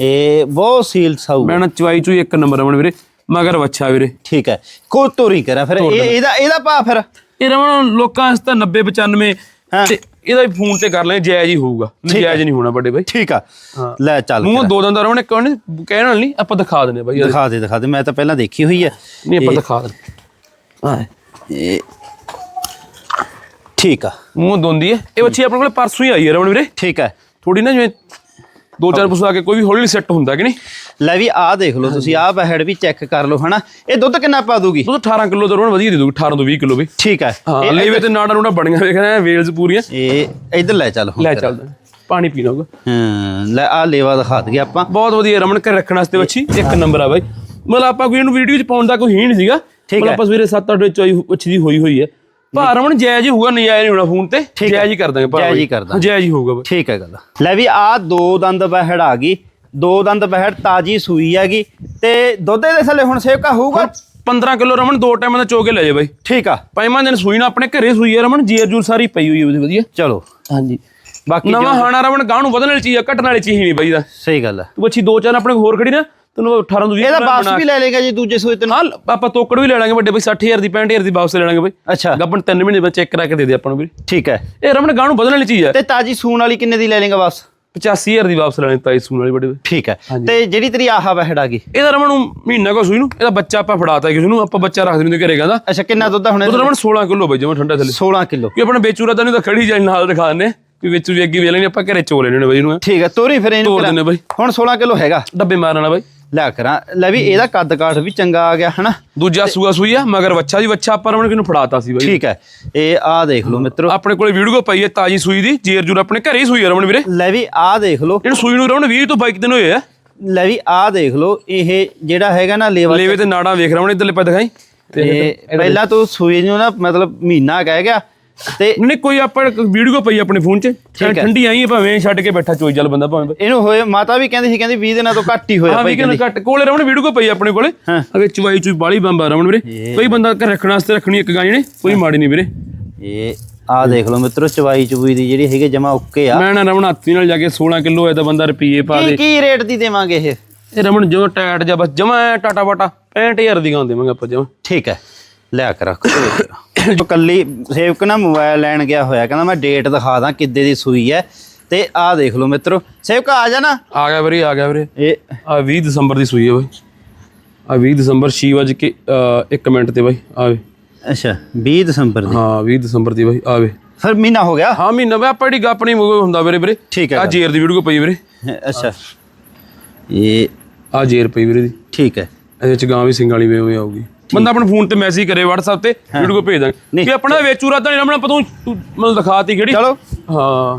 Speaker 1: ਇਹ ਬਹੁਤ ਸੀਲ ਸਾਊ
Speaker 2: ਮੈਂ ਨਾ ਚਵਾਈ ਚੋਈ ਇੱਕ ਨੰਬਰ ਰਵਣ ਵੀਰੇ। ਮਗਰ ਵੱਛਾ ਵੀਰੇ।
Speaker 1: ਠੀਕ ਹੈ। ਕੋ ਤੋਰੀ ਕਰਾ ਫਿਰ। ਇਹ ਇਹਦਾ ਇਹਦਾ ਭਾ ਫਿਰ?
Speaker 2: ਇਹ ਰਵਣ ਲੋਕਾਂ ਵਾਸਤੇ 90 95
Speaker 1: ਹਾਂ।
Speaker 2: ਤੇ ਇਹਦਾ ਵੀ ਫੋਨ ਤੇ ਕਰ ਲੈ ਜਾਇਜ਼ ਹੀ ਹੋਊਗਾ। ਜਾਇਜ਼ ਨਹੀਂ ਹੋਣਾ ਵੱਡੇ ਬਾਈ।
Speaker 1: ਠੀਕ ਆ। ਲੈ ਚੱਲ
Speaker 2: ਮੂੰਹ ਦੋ ਦੰਦ ਰਵਣ ਕਹਿਣ ਕਹਿਣ ਨਾਲ ਨਹੀਂ ਆਪਾਂ ਦਿਖਾ ਦਿੰਦੇ ਬਾਈ
Speaker 1: ਦਿਖਾ ਦੇ ਦਿਖਾ ਦੇ। ਮੈਂ ਤਾਂ ਪਹਿਲਾਂ ਦੇਖੀ ਹੋਈ ਹੈ
Speaker 2: ਨਹੀਂ ਆਪਾਂ ਦਿਖਾ ਦਿੰਦੇ ਹਾਂ।
Speaker 1: ਇਹ ਠੀਕ ਆ।
Speaker 2: ਮੂੰਹ ਦੋਂਦੀ ਹੈ ਇਹ ਬੱਚੀ ਆਪਣੇ ਕੋਲ ਪਰਸੋਂ ਹੀ ਆਈ ਹੈ ਰਵਣ ਵੀਰੇ।
Speaker 1: ਠੀਕ ਹੈ।
Speaker 2: ਥੋੜੀ ਨਾ ਜਿਵੇਂ ਦੋ ਚਾਰ ਪਸ਼ੂ ਆ ਕੇ ਕੋਈ ਵੀ ਹੌਲੀ ਸੈੱਟ ਹੁੰਦਾ ਕਿ ਨਹੀਂ?
Speaker 1: ਲੈ ਵੀ ਆਹ ਦੇਖ ਲਓ ਤੁਸੀਂ ਆਹ ਬਹਿੜ ਵੀ ਚੈੱਕ ਕਰ ਲਓ ਹਨਾ? ਇਹ ਦੁੱਧ ਕਿੰਨਾ ਪਾ ਦੂਗੀ?
Speaker 2: ਉਹ 18 ਕਿਲੋ ਦਾ ਰਵਣ ਵਧੀਆ ਦੇ ਦੂਗੀ 18 ਤੋਂ 20 ਕਿਲੋ ਵੀ।
Speaker 1: ਠੀਕ ਹੈ।
Speaker 2: ਹਾਂ ਲੇਵੇ ਤੇ ਨਾੜਾ ਨੂੜਾ ਬਣੀਆਂ ਵੇਖਣਾ ਵੇਲਸ ਪੂਰੀਆਂ।
Speaker 1: ਇਹ ਇੱਧਰ ਲੈ ਚੱਲ ਹੁਣ
Speaker 2: ਲੈ ਚੱਲਦੇ ਹਾਂ। ਪਾਣੀ ਪੀਣਾ ਹੋਊਗਾ
Speaker 1: ਹਾਂ ਲੈ ਆ ਲੇਵਾ ਦਿਖਾ ਦਈਏ ਆਪਾਂ।
Speaker 2: ਬਹੁਤ ਵਧੀਆ ਰਮਣ ਕਰ ਰੱਖਣ ਵਾਸਤੇ ਬੱਚੀ ਇੱਕ ਨੰਬਰ ਆ ਬਾਈ। ਮਤਲਬ ਆਪਾਂ ਕੋਈ ਇਹਨੂੰ ਵੀਡੀਓ ਚ ਪਾਉਣ ਦਾ ਕੋਈ ਹੀ ਨਹੀਂ ਸੀਗਾ।
Speaker 1: ਠੀਕ
Speaker 2: ਮਤਲਬ। ਆਪਾਂ ਸਵੇਰੇ 7-8 ਵਜੇ ਚੋਈ ਬੱਚੀ ਦੀ ਹੋਈ ਹੋਈ ਹੈ। ਭਾ ਰਮਣ ਜਾਇਜ਼ ਹੀ ਹੋਊਗਾ ਨਜਾਇਜ਼ ਨਹੀਂ ਹੋਣਾ ਫੋਨ ਤੇ। ਜਾਇਜ਼ ਹੀ ਕਰ ਦਾਂਗੇ ਭਾ
Speaker 1: ਜਾਇਜ਼ ਹੀ। ਕਰ ਦਾਂਗੇ।
Speaker 2: ਜਾਇਜ਼ ਹੀ ਹੋਊਗਾ ਬਾਈ।
Speaker 1: ਠੀਕ ਹੈ ਗੱਲ। ਲੈ ਵੀ ਆ ਦੋ ਦੰਦ ਬਹਿੜ ਆ ਗਈ। ਦੋ ਦੰਦ ਬਹਿੜ ਤਾਜੀ ਸੂਈ ਹੈਗੀ। ਤੇ ਦੁੱਧ ਦੇ ਥੱਲੇ ਹੁਣ ਸੇਵਕਾ ਹੋਊਗਾ?
Speaker 2: 15 ਕਿਲੋ ਰਮਣ ਦੋ ਟਾਈਮਾਂ ਦਾ ਚੋ ਕੇ ਲੈ ਜਾ ਬਾਈ।
Speaker 1: ਠੀਕ ਆ।
Speaker 2: ਪੰਜਵਾਂ ਦਿਨ ਸੂਈ ਨਾ ਆਪਣੇ ਘਰੇ ਸੂਈ ਹੈ ਰਮਣ ਜੀਰ ਜੂਰ ਸਾਰੀ ਪਈ ਹੋਈ ਉਹਦੀ ਵਧੀਆ।
Speaker 1: ਚਲੋ।
Speaker 2: ਹਾਂਜੀ।
Speaker 1: ਬਾਕੀ
Speaker 2: ਨਵਾਂ ਹਾਣਾ ਰਮਣ ਗਾਹ ਨੂੰ ਵਧਣ ਵਾਲੀ ਚੀਜ਼ ਆ ਘਟਣ ਵਾਲੀ ਚੀਜ਼ ਨਹੀਂ ਬਾਈ ਦਾ
Speaker 1: ਸਹੀ ਗੱਲ ਹੈ
Speaker 2: ਤੂੰ ਅੱਛੀ ਦੋ ਚਾਰ ਆਪਣੇ ਹੋਰ ਖੜੀ ਨਾ ਤੈਨੂੰ 18 ਤੋਂ 20
Speaker 1: ਇਹਦਾ ਵਾਪਸ ਵੀ ਲੈ ਲੇਗਾ ਜੀ ਦੂਜੇ ਸੂਏ ਤੇ
Speaker 2: ਹਾਂ ਆਪਾਂ ਤੋਕੜ ਵੀ ਲੈ ਲਾਂਗੇ ਵੱਡੇ ਬਾਈ 60000 ਦੀ 65000 ਦੀ ਵਾਪਸ ਲੈ ਲਾਂਗੇ ਬਾਈ।
Speaker 1: ਅੱਛਾ।
Speaker 2: ਗੱਬਣ 3 ਮਹੀਨੇ ਵਿੱਚ ਚੈੱਕ ਕਰਾ ਕੇ ਦੇ ਦੇ ਆਪਾਂ ਨੂੰ ਵੀਰੇ।
Speaker 1: ਠੀਕ ਹੈ।
Speaker 2: ਇਹ ਰਮਣ ਗਾਹ ਨੂੰ ਵਧਣ ਵਾਲੀ ਚੀਜ਼ ਹੈ।
Speaker 1: ਤੇ ਤਾਜੀ ਸੂਣ ਵਾਲੀ ਕਿੰਨੇ ਦੀ ਲੈ ਲੇਗਾ ਵਾਪਸ?
Speaker 2: 85000 ਦੀ ਵਾਪਸ ਲੈਣੀ ਤਾਈ ਸੂਣ ਵਾਲੀ ਵੱਡੇ
Speaker 1: ਠੀਕ ਹੈ। ਤੇ ਜਿਹੜੀ ਤੇਰੀ ਆਹਾ ਬਹਿੜ ਆ ਗਈ?
Speaker 2: ਇਹਦਾ ਰਮਣ ਨੂੰ ਮਹੀਨਾ ਕੋ ਸੂਈ ਨੂੰ ਇਹਦਾ ਬੱਚਾ ਆਪਾਂ ਫੜਾਤਾ ਕਿਸੇ ਨੂੰ ਆਪਾਂ ਬੱਚਾ ਰੱਖ ਦਿੰਦੇ ਘਰੇ ਕਹਿੰਦਾ।
Speaker 1: ਅੱਛਾ ਕਿੰਨਾ ਦੁੱਧ ਹੁਣ
Speaker 2: ਉਹਦਾ ਰਮਣ 16 ਕਿਲੋ ਬਾਈ ਜਮਾ ਠੰਡਾ ਥੱਲੇ।
Speaker 1: 16 ਕਿਲੋ।
Speaker 2: ਕਿ ਆਪਣਾ ਵੇਚੂਰਾ ਤਾਂ ਨਹੀਂ ਤਾਂ ਖੜੀ ਜਾਈ ਨਾਲ ਦਿਖਾ ਦਿੰਦੇ। ਵੀ ਵੇਚੂ ਵੀ ਅੱਗੇ ਵੇਖ ਲੈਣੇ ਆਪਾਂ ਘਰੇ ਚੋ ਲੈਣੇ ਨੇ ਬਾਈ ਨੂੰ
Speaker 1: ਠੀਕ ਹੈ ਤੋਰੀ ਫਿਰ ਇਹਨੂੰ
Speaker 2: ਤੋੜ। ਦਿੰਦੇ ਬਾਈ।
Speaker 1: ਹੁਣ 16 ਕਿਲੋ ਹੈਗਾ।
Speaker 2: ਡੱਬੇ ਮਾਰਨ ਵਾਲਾ ਬਾਈ।
Speaker 1: ਲੈ ਕਰਾਂ। ਲੈ ਵੀ ਇਹਦਾ ਕੱਦ ਕਾਠ ਵੀ ਚੰਗਾ ਆ ਗਿਆ ਹਨਾ?
Speaker 2: ਦੂਜਾ ਸੂਆ ਸੂਈ ਆ ਮਗਰ ਬੱਚਾ ਦੀ ਬੱਚਾ ਆਪਾਂ ਰਮਣ ਕਿਨੂੰ ਫੜਾਤਾ ਸੀ ਬਾਈ?
Speaker 1: ਠੀਕ ਹੈ। ਇਹ ਆ ਦੇਖ ਲਓ ਮਿੱਤਰੋ।
Speaker 2: ਆਪਣੇ ਕੋਲੇ ਵੀਡੀਓ ਪਈ ਹੈ ਤਾਜੀ ਸੂਈ ਦੀ ਜੇਰ ਜੂਰ ਆਪਣੇ ਘਰੇ ਹੀ ਸੂਈ ਆ ਰਮਣ ਵੀਰੇ।
Speaker 1: ਲੈ ਵੀ ਆ ਦੇਖ ਲਓ।
Speaker 2: ਇਹਨੂੰ ਸੂਈ ਨੂੰ ਰਮਣ 20 ਤੋਂ 22 ਦਿਨ ਹੋਏ ਆ?
Speaker 1: ਲੈ ਵੀ ਆ ਦੇਖ ਲਓ ਇਹ ਜਿਹੜਾ ਹੈਗਾ ਨਾ ਲੇਵਾ
Speaker 2: ਲੇਵੇ ਤੇ ਨਾੜਾਂ ਵੇਖ ਰਮਣ ਇਧਰਲੇ ਪਾ ਦਿਖਾਈ। ਤੇ
Speaker 1: ਪਹਿਲਾਂ ਤੋਂ ਸੂਈ ਨੂੰ ਨਾ ਮਤਲਬ ਮਹੀਨਾ ਕਹਿ ਗਿਆ ਤੇ
Speaker 2: ਨਹੀਂ ਕੋਈ ਆਪਾਂ ਵੀਡੀਓ ਪਈ ਆਪਣੇ ਫੋਨ 'ਚ।
Speaker 1: ਹੈ।
Speaker 2: ਠੰਡੀ ਆਈ ਹੈ ਭਾਵੇਂ ਛੱਡ ਕੇ ਬੈਠਾ ਚੋਈ ਚੱਲ ਬੰਦਾ ਭਾਵੇਂ।
Speaker 1: ਇਹਨੂੰ ਹੋਏ ਮਾਤਾ ਵੀ ਕਹਿੰਦੀ ਸੀ ਕਹਿੰਦੀ 20 ਦਿਨਾਂ ਤੋਂ ਘੱਟ ਹੀ ਹੋਇਆ
Speaker 2: ਹਾਂ
Speaker 1: ਭਾਈ
Speaker 2: ਕਹਿੰਦਾ। ਘੱਟ। ਕੋਲੇ ਰਮਣ ਵੀਡੀਓ ਪਈ ਆਪਣੇ ਕੋਲੇ।
Speaker 1: ਹਾਂ।
Speaker 2: ਅਗੇ ਚਵਾਈ ਚੂਈ ਬਾਲੀ ਬੰਬਾ ਰਮਣ ਵੀਰੇ। ਕੋਈ ਬੰਦਾ ਘਰ ਰੱਖਣ ਵਾਸਤੇ ਰੱਖਣੀ ਇੱਕ ਗਾਂ ਨੇ ਕੋਈ ਮਾੜੀ ਨਹੀਂ ਵੀਰੇ।
Speaker 1: ਇਹ ਆ ਦੇਖ ਲਓ ਮਿੱਤਰੋ ਚਵਾਈ ਚਬੂਈ ਦੀ ਜਿਹੜੀ ਹੈਗੀ ਜਮਾ ਓਕੇ ਆ।
Speaker 2: ਮੈਂ ਨਾ ਰਮਣ ਹੱਥੀ ਨਾਲ ਜਾ ਕੇ 16 ਕਿਲੋ ਹੋਇਆ ਤਾਂ ਬੰਦਾ ਰੁਪਈਏ ਪਾ ਦੇ।
Speaker 1: ਕੀ ਰੇਟ ਦੀ ਦੇਵਾਂਗੇ ਇਹ?
Speaker 2: ਇਹ ਰਮਣ ਜੋ ਟਾਇਟ ਜਾਂ ਬਸ ਜਮਾ ਟਾਟਾ ਬਾਟਾ 65000 ਦੀ ਗਾਂ ਦੇਵਾਂਗੇ ਆਪਾਂ ਜਮਾ।
Speaker 1: ਠੀਕ ਹੈ। ਲਿਆ ਕੇ ਰੱਖ ਜੋ ਕੱਲੀ ਸੇਵਕ ਨਾ ਮੋਬਾਈਲ ਲੈਣ ਗਿਆ ਹੋਇਆ ਕਹਿੰਦਾ ਮੈਂ ਡੇਟ ਦਿਖਾ ਦਾਂ ਕਿੱਦੇ ਦੀ ਸੂਈ ਹੈ। ਤੇ ਆਹ ਦੇਖ ਲਓ ਮਿੱਤਰੋ ਸੇਵਕ ਆ ਜਾ ਨਾ।
Speaker 2: ਆ ਗਿਆ ਵੀਰੇ ਆ ਗਿਆ ਵੀਰੇ।
Speaker 1: ਇਹ
Speaker 2: ਆ 20 ਦਸੰਬਰ ਦੀ ਸੂਈ ਹੈ ਬਾਈ। ਆ 20 ਦਸੰਬਰ 6 ਵਜੇ ਕੇ 1 ਮਿੰਟ ਤੇ ਬਾਈ ਆਵੇ।
Speaker 1: ਅੱਛਾ 20 ਦਸੰਬਰ ਦੀ।
Speaker 2: ਹਾਂ 20 ਦਸੰਬਰ ਦੀ ਬਾਈ ਆਵੇ।
Speaker 1: ਫਿਰ ਮਹੀਨਾ ਹੋ ਗਿਆ?
Speaker 2: ਹਾਂ ਮਹੀਨਾ ਵੇ ਆਪਾਂ ਜਿਹੜੀ ਆਪਣੀ ਹੁੰਦਾ ਵੀਰੇ ਵੀਰੇ।
Speaker 1: ਠੀਕ ਹੈ
Speaker 2: ਆ ਜੇਰ ਦੀ ਵੀਡੀਓ ਪਈ ਵੀਰੇ।
Speaker 1: ਅੱਛਾ। ਇਹ
Speaker 2: ਆ ਜੇਰ ਪਈ ਵੀਰੇ ਦੀ।
Speaker 1: ਠੀਕ ਹੈ।
Speaker 2: ਇਹਦੇ ਚ ਗਾਂ ਵੀ ਸਿੰਘ ਵਾਲੀ ਵੇ ਵੇ ਆਊਗੀ। ਬੰਦਾ ਆਪਣੇ ਫੋਨ ਤੇ ਮੈਸੇਜ ਕਰੇ WhatsApp ਤੇ ਵੀਡੀਓ ਭੇਜ ਦਾਂਗੇ। ਵੀ ਆਪਣਾ ਵੇਚੂ ਰਾਦਾ ਨਹੀਂ ਆਪਣਾ ਪਤੋਂ ਤੂੰ ਮੈਨੂੰ ਦਿਖਾਤੀ ਕਿਹੜੀ।
Speaker 1: ਚਲੋ।
Speaker 2: ਹਾਂ।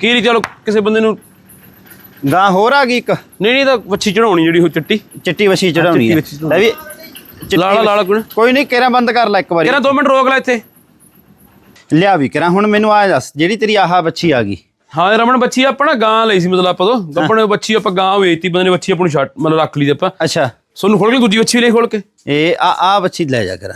Speaker 2: ਕੀ ਚਲੋ ਕਿਸੇ ਬੰਦੇ ਨੂੰ
Speaker 1: ਗਾਂ ਹੋਰ ਆ ਗਈ ਇੱਕ।
Speaker 2: ਨਹੀਂ ਨਹੀਂ ਤਾਂ ਵੱਛੀ ਚੜਾਉਣੀ ਜਿਹੜੀ ਉਹ ਚਿੱਟੀ।
Speaker 1: ਚਿੱਟੀ ਵਸੀ ਚੜਾਉਣੀ ਹੈ
Speaker 2: ਵੱਛੀ
Speaker 1: ਲੈ ਵੀ
Speaker 2: ਲਾਲਾ ਲਾਲਾ
Speaker 1: ਕੋਈ ਨਹੀਂ ਕੇਰਾ ਬੰਦ ਕਰ ਲੈ ਇੱਕ ਵਾਰੀ।
Speaker 2: ਕਿਹੜਾ 2 ਮਿੰਟ ਰੋਕ ਲੈ ਇੱਥੇ।
Speaker 1: ਲਿਆ ਵੀ ਕਰਾਂ ਹੁਣ ਮੈਨੂੰ ਆ ਦੱਸ ਜਿਹੜੀ ਤੇਰੀ ਆਹ ਬੱਚੀ ਆ ਗਈ।
Speaker 2: ਹਾਂ ਰਮਣ ਬੱਚੀ ਆਪਣਾ ਗਾਂ ਲਈ ਸੀ ਮਤਲਬ ਆਪਾਂ ਤੋਂ। ਆਪਣੇ ਬੱਚੀ ਆਪਾਂ ਗਾਂ ਵੇਚਤੀ ਬੰਦੇ ਨੇ ਬੱਚੀ ਆਪਾਂ ਨੂੰ ਮਤਲਬ ਰੱਖ ਲਈ ਤੇ ਆਪਾਂ।
Speaker 1: ਅੱਛਾ।
Speaker 2: ਸੋਨੂੰ ਖੋਲ ਕੇ ਦੂਜੀ ਬੱਚੀ ਲੈ ਖੋਲ ਕੇ।
Speaker 1: ਇਹ ਆ ਆ ਬੱਚੀ ਲੈ ਜਾ ਕਰਾਂ।